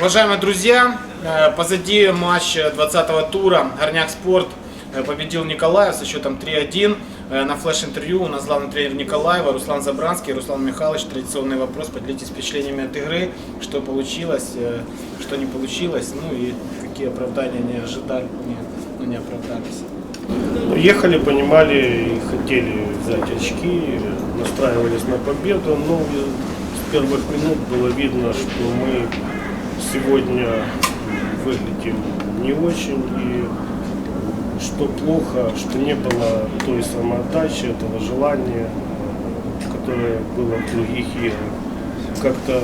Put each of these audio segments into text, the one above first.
Уважаемые друзья, э, позади матч 20-го тура Горняк Спорт э, победил Николаев со счетом 3-1. Э, На флеш-интервью у нас главный тренер Николаева Руслан Забранский. Руслан Михайлович, традиционный вопрос, поделитесь впечатлениями от игры, что получилось, что не получилось, ну и какие оправдания не ожидали, не, ну, не оправдались. Ну, Ехали, понимали и хотели взять очки, настраивались на победу, но с первых минут было видно, что мы сегодня выглядим не очень и что плохо, что не было той самоотдачи, этого желания, которое было в других играх. Как-то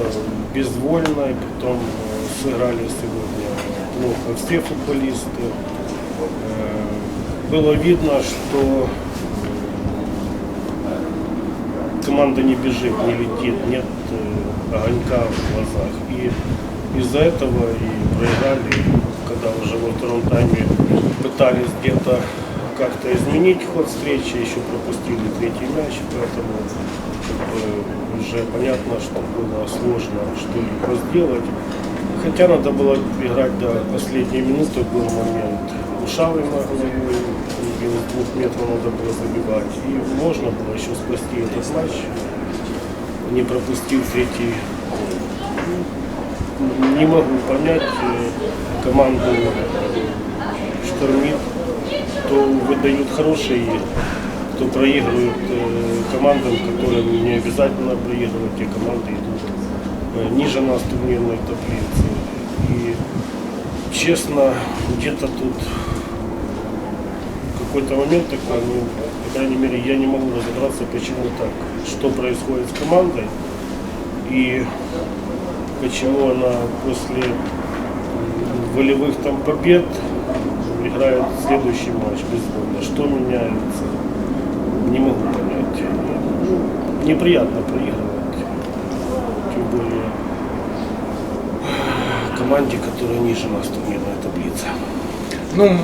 безвольно и потом э, сыграли сегодня плохо все футболисты. Э, Было видно, что команда не бежит, не летит, нет э, огонька в глазах. И из-за этого и проиграли, когда уже во втором тайме пытались где-то как-то изменить ход встречи, еще пропустили третий мяч, поэтому как бы, уже понятно, что было сложно что-либо сделать. Хотя надо было играть до последней минуты, был момент. И с двух метров надо было забивать. И можно было еще спасти этот матч, не пропустив третий. Не могу понять э, команду штормит, кто выдают хорошие кто проигрывает э, командам, которым не обязательно проигрывать, те команды идут э, ниже нас турнирной таблице. И честно, где-то тут какой-то момент такой, ну, по крайней мере, я не могу разобраться, почему так, что происходит с командой и почему она после волевых там побед играет следующий матч безвольно. Что меняется, не могу понять. Ну, неприятно проигрывать, тем более команде, которая ниже нас в турнирной таблице. Ну,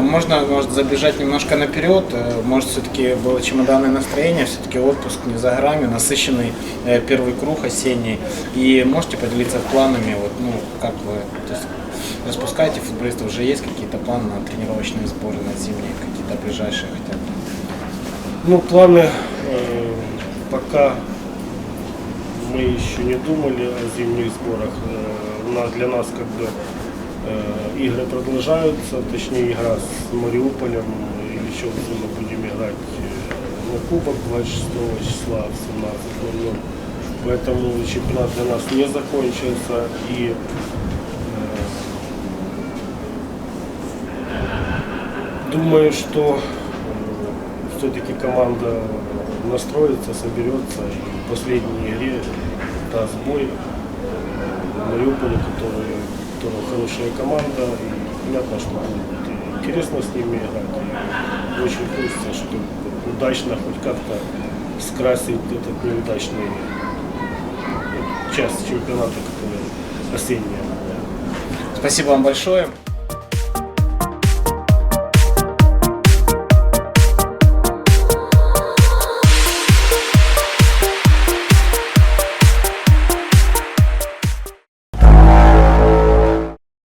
можно, может, забежать немножко наперед. Э, Может, все-таки было чемоданное настроение, все-таки отпуск не за горами, насыщенный э, первый круг осенний. И можете поделиться планами, вот, ну, как вы то есть, распускаете футболистов, уже есть какие-то планы на тренировочные сборы, на зимние, какие-то ближайшие хотя бы? Ну, планы э, пока мы еще не думали о зимних сборах. Э, для нас как бы э, игры продолжаются, точнее игра с Мариуполем, и еще мы будем играть на Кубок 26 числа в 17.00. Поэтому чемпионат для нас не закончился и думаю, что все-таки команда настроится, соберется и в последней игре даст бой Мариуполю, который, которая хорошая команда. И понятно, что будет интересно с ними играть. И очень хочется, чтобы удачно хоть как-то скрасить этот неудачный часть чемпионата, который осенняя. Спасибо вам большое.